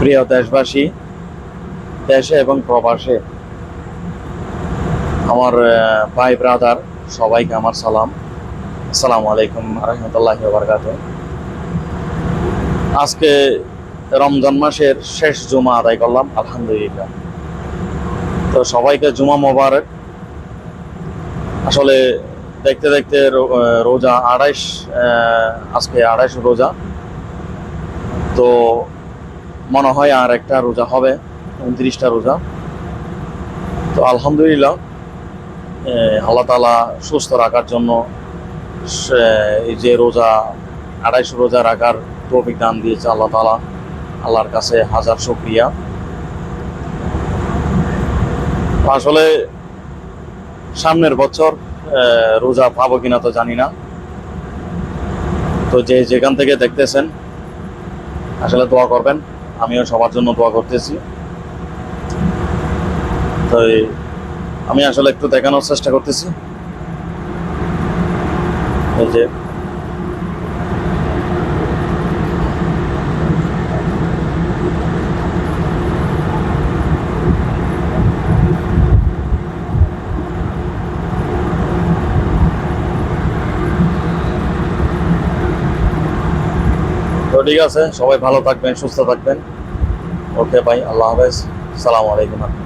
প্রিয় দেশবাসী, দেশে এবং প্রবাসে আমার ভাই ব্রাদার, সবাইকে আমার সালাম। আসসালামু আলাইকুম রহমতুল্লাহ বারকাত আজকে রমজান মাসের শেষ জুমা আদায় করলাম, আলহামদুলিল্লাহ। তো সবাইকে জুমা মোবারক। আসলে দেখতে দেখতে রোজা আড়াইশ আজকে আড়াইশ রোজা। তো মনে হয় আর একটা রোজা হবে, উনত্রিশটা রোজা। তো আলহামদুলিল্লাহ আল্লাহ তালা সুস্থ রাখার জন্য এই যে রোজা, আড়াইশো রোজা রাখার তৌফিক দান দিয়েছে আল্লাহ তালা আল্লাহর কাছে হাজার শুক্রিয়া। আসলে সামনের বছর রোজা পাবো কিনা তো জানি না। তো যে যেখান থেকে দেখতেছেন, আসলে দোয়া করবেন। আমিও সবার জন্য দোয়া করতেছি। তাই আমি আসলে একটু দেখানোর চেষ্টা করতেছি। এই যে ঠিক আছে? সবাই ভালো থাকবেন সুস্থ থাকবেন। ওকে ভাই আল্লাহ হাফেজ। সালাম আলাইকুম।